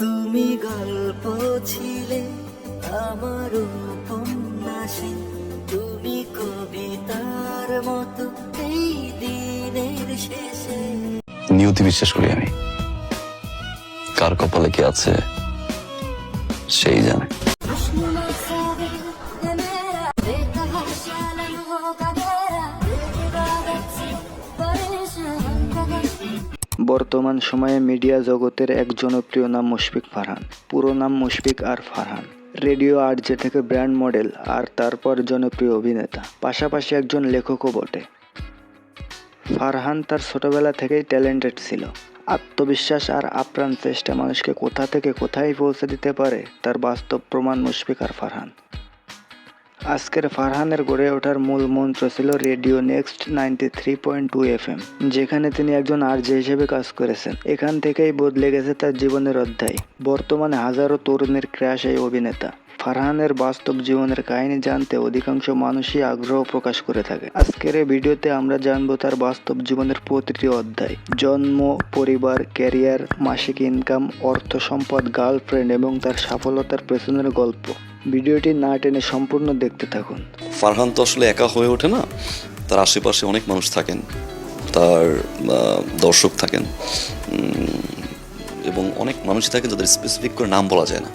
তুমি গল্প ছিলে আমার উপন্যাসে। তুমি কবিতার মতো এই দিনের শেষে। নিয়তি বিশ্বাস করি আমি। কার কপালে কি আছে, সেই জানে। বর্তমান সময়ে মিডিয়া জগতের এক জনপ্রিয় নাম মুশফিক ফারহান। পুরো নাম মুশফিক আর ফারহান। রেডিও আরজে থেকে ব্র্যান্ড মডেল আর তারপর জনপ্রিয় অভিনেতা। পাশাপাশি একজন লেখকও বটে। ফারহান তার ছোটবেলা থেকেই ট্যালেন্টেড ছিল। আত্মবিশ্বাস আর আপ্রাণ চেষ্টা মানুষকে কোথা থেকে কোথায় পৌঁছে দিতে পারে তার বাস্তব প্রমাণ মুশফিক আর ফারহান। আজকের ফারহানের গড়ে ওঠার মূল মন্ত্র ছিল radio next ninety three point two F M যেখানে তিনি একজন আরজে হিসেবে কাজ করেছেন। এখান থেকেই বদলে গেছে তার জীবনের অধ্যায়। বর্তমানে হাজারো তরুণের ক্র্যাশ এই অভিনেতা। ফারহানের বাস্তব জীবনের কাহিনী জানতে অধিকাংশ মানুষই আগ্রহ প্রকাশ করে থাকে। আজকের এই ভিডিওতে আমরা জানব তার বাস্তব জীবনের প্রতিটি অধ্যায়। জন্ম, পরিবার, ক্যারিয়ার, মাসিক ইনকাম, অর্থ সম্পদ, গার্লফ্রেন্ড এবং তার সফলতার পেছনের গল্প। ভিডিওটি না টেনে সম্পূর্ণ দেখতে থাকুন। ফারহান তো আসলে একা হয়ে ওঠে না। তার আশেপাশে অনেক মানুষ থাকেন। তার দর্শক থাকেন। এবং অনেক মানুষই থাকে যাদের স্পেসিফিক করে নাম বলা যায় না।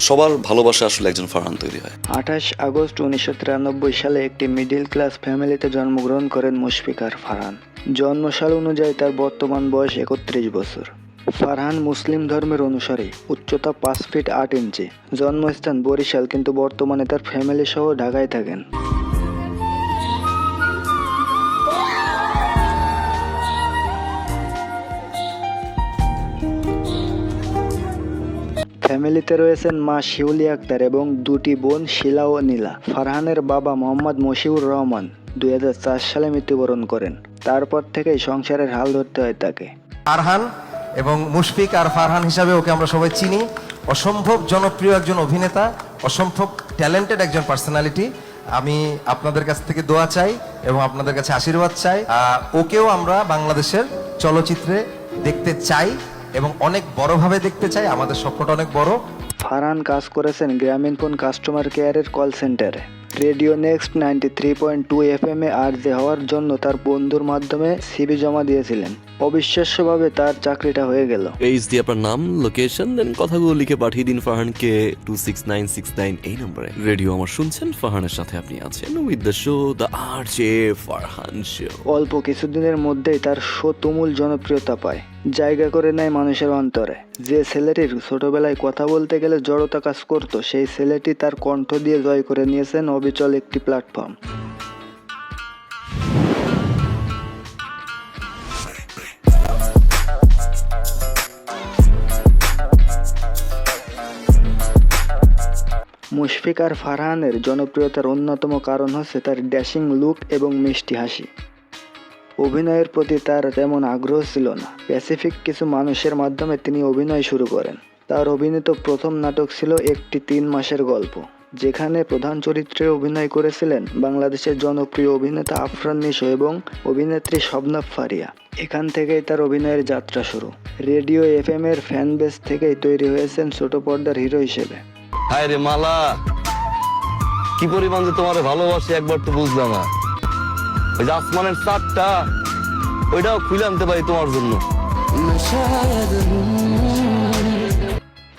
সবার ভালোবাসা আসলে একজন ফারহান তৈরি হয়। আঠাশ আগস্ট উনিশশো তিরানব্বই সালে একটি মিডিল ক্লাস ফ্যামিলিতে জন্মগ্রহণ করেন মুশফিকার ফারহান। জন্মসাল অনুযায়ী তার বর্তমান বয়স একত্রিশ বছর। ফারহান মুসলিম ধর্মের অনুসারী, উচ্চতা পাঁচ ফিট আট ইঞ্চি। জন্মস্থান বরিশাল, কিন্তু বর্তমানে তার ফ্যামিলি সহ ঢাকায় থাকেন। ফ্যামিলিতে রয়েছেন মা শিউলি আক্তার এবং দুটি বোন শিলা ও নীলা। ফারহানের বাবা মোহাম্মদ মশিউর রহমান দুই হাজার চার সালে মৃত্যুবরণ করেন। তারপর থেকেই সংসারের হাল ধরতে হয় তাকে। ফারহান এবং মুশফিক আর ফারহান হিসাবে ওকে আমরা সবাই চিনি। অসম্ভব জনপ্রিয় একজন অভিনেতা, অসম্ভব ট্যালেন্টেড একজন পার্সোনালিটি আমি আপনাদের কাছ থেকে দোয়া চাই এবং আপনাদের কাছে আশীর্বাদ চাই। ওকেও আমরা বাংলাদেশের চলচ্চিত্রে দেখতে চাই এবং অনেক বড়ভাবে দেখতে চাই। আমাদের স্বপ্নটা অনেক বড়। ফারহান কাজ করেছেন গ্রামীণ ফোন কাস্টমার কেয়ারের কল সেন্টারে radio next ninety three point two F M এ আরজে হওয়ার জন্য তার বন্ধুর মাধ্যমে সিবি জমা দিয়েছিলেন। অবিশ্বাস্যভাবে তার চাকরিটা হয়ে গেল। পেজ দিয়ে আপনার নাম লোকেশন দেন কথাগুলো লিখে পাঠিয়ে দিন ফারহানকে two six nine six nine এই নম্বরে। রেডিও আমার শুনছেন ফারহানের সাথে আপনি আছেন with the show the R J Farhan show. অল্প কিছুদিনের মধ্যেই তার শো তুমুল জনপ্রিয়তা পায়। জায়গা করে নেয় মানুষের অন্তরে। যে ছেলেটির ছোটবেলায় কথা বলতে গেলে জড়তা কাজ করত, সেই ছেলেটি তার কণ্ঠ দিয়ে জয় করে নিয়েছেন অবিচল একটি প্ল্যাটফর্ম মুশফিক আর ফারহানের জনপ্রিয়তার অন্যতম কারণ হচ্ছে তার ড্যাশিং লুক এবং মিষ্টি হাসি। অভিনয়ের প্রতি তার তেমন আগ্রহ ছিল না। প্যাসিফিক কিছু মানুষের মাধ্যমে তিনি অভিনয় শুরু করেন। তার অভিনীত প্রথম নাটক ছিল একটি তিন মাসের গল্প, যেখানে প্রধান চরিত্রে অভিনয় করেছিলেন বাংলাদেশের জনপ্রিয় অভিনেতা আফরান নিশো এবং অভিনেত্রী শবনব ফারিয়া। এখান থেকেই তার অভিনয়ের যাত্রা শুরু। রেডিও এফ এম এর ফ্যান বেস থেকেই তৈরি হয়েছেন ছোট পর্দার হিরো হিসেবে। হায় রে মালা! কি পরিমাণ যে তোমার ভালোবাসি, একবার তো বুঝলাম না। ওই যে আসমানের চারটা ওইটাও খুলে আনতে পারি তোমার জন্য।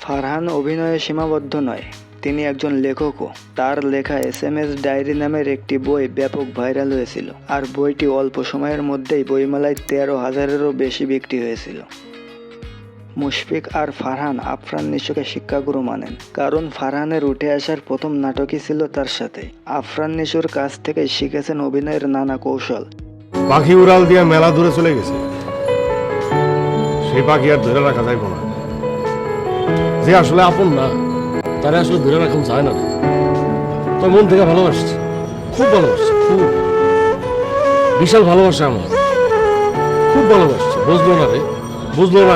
ফারহান অভিনয়ে সীমাবদ্ধ নয়, তিনি একজন লেখকও। তার লেখা এস এম এস ডায়েরি নামের একটি বই ব্যাপক ভাইরাল হয়েছিল, আর বইটি অল্প সময়ের মধ্যেই বইমেলায় তেরো হাজারেরও বেশি বিক্রি হয়েছিল। মুশফিক আর ফারহান আফরান নিশোকে শিক্ষাগুরু মানেন, কারণ ফারহানের উঠে আসার প্রথম নাটকই ছিল তার সাথে। আফরান নিশোর কাছ থেকে শিখেছেন অভিনয়ের নানা কৌশল। পাখি উড়াল দিয়ে মেলা দূরে চলে গেছে। সেই পাখি আর ধরে রাখা যাইব না। যে আসলে আপন না, তারা আসলে ধরে রাখা যায় না। তোর মন থেকে ভালোবাসছি, খুব ভালোবাসছি, খুব। বিশাল ভালোবাসা আমার। খুব ভালোবাসছে, বুঝলো না রে? বুঝলো না?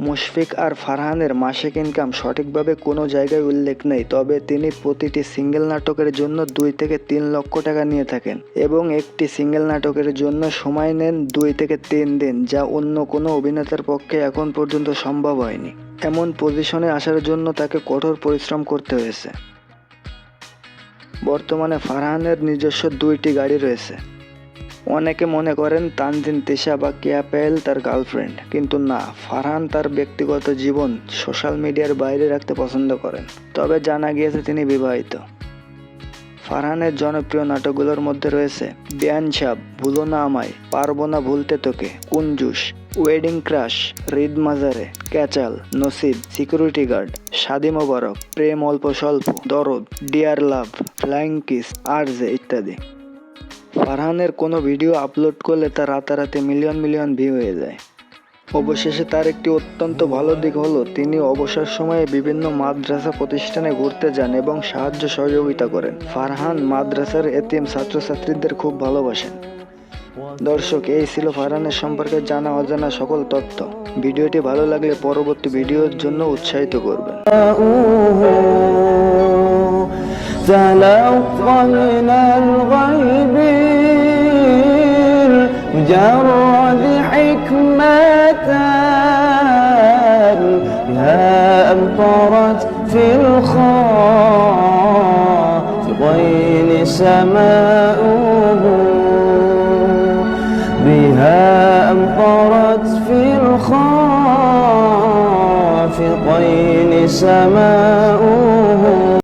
মুশফিক আর ফারহানের মাসিক ইনকাম সঠিকভাবে কোনো জায়গায় উল্লেখ নেই, তবে তিনি প্রতিটি সিঙ্গেল নাটকের জন্য দুই থেকে তিন লক্ষ টাকা নিয়ে থাকেন এবং একটি সিঙ্গেল নাটকের জন্য সময় নেন দুই থেকে তিন দিন, যা অন্য কোনো অভিনেতার পক্ষে এখন পর্যন্ত সম্ভব হয়নি। এমন পজিশনে আসার জন্য তাকে কঠোর পরিশ্রম করতে হয়েছে। বর্তমানে ফারহানের নিজস্ব দুইটি গাড়ি রয়েছে। অনেকে মনে করেন তানজিন তিশা বা কেয়া তার গার্লফ্রেন্ড। কিন্তু না, ফারহান তার ব্যক্তিগত জীবন সোশ্যাল মিডিয়ার বাইরে রাখতে পছন্দ করেন। তবে জানা গিয়েছে তিনি বিবাহিত। ফারহানের জনপ্রিয় নাটকগুলোর মধ্যে রয়েছে বেয়ান সাব, ভুলো না আমায়, পারব না ভুলতে তোকে কুঞ্জুস ওয়েডিং ক্রাশ, রিদ মাজারে, ক্যাচাল, নসিব, সিকিউরিটি গার্ড, শাদি মোবারক, Prem Alpo Swalpo, Dorod, dear love, flying kiss, আর ইত্যাদি। ফারহানের কোনো ভিডিও আপলোড করলে তা রাতারাতি মিলিয়ন মিলিয়ন ভিউ হয়ে যায় অবশেষে তার একটি অত্যন্ত ভালো দিক হলো তিনি অবসর সময়ে বিভিন্ন মাদ্রাসা প্রতিষ্ঠানে ঘুরতে যান এবং সাহায্য সহযোগিতা করেন ফারহান মাদ্রাসার এতিম ছাত্রছাত্রীদের খুব ভালোবাসেন দর্শক এই ছিল ফারহানের সম্পর্কে জানা অজানা সকল তথ্য ভিডিওটি ভালো লাগলে পরবর্তী ভিডিওর জন্য উৎসাহিত করবেন تلقى من الغيب مجرد حكمة بها أمطرت في الخافضين سماؤه. بها أمطرت في الخافضين سماؤه.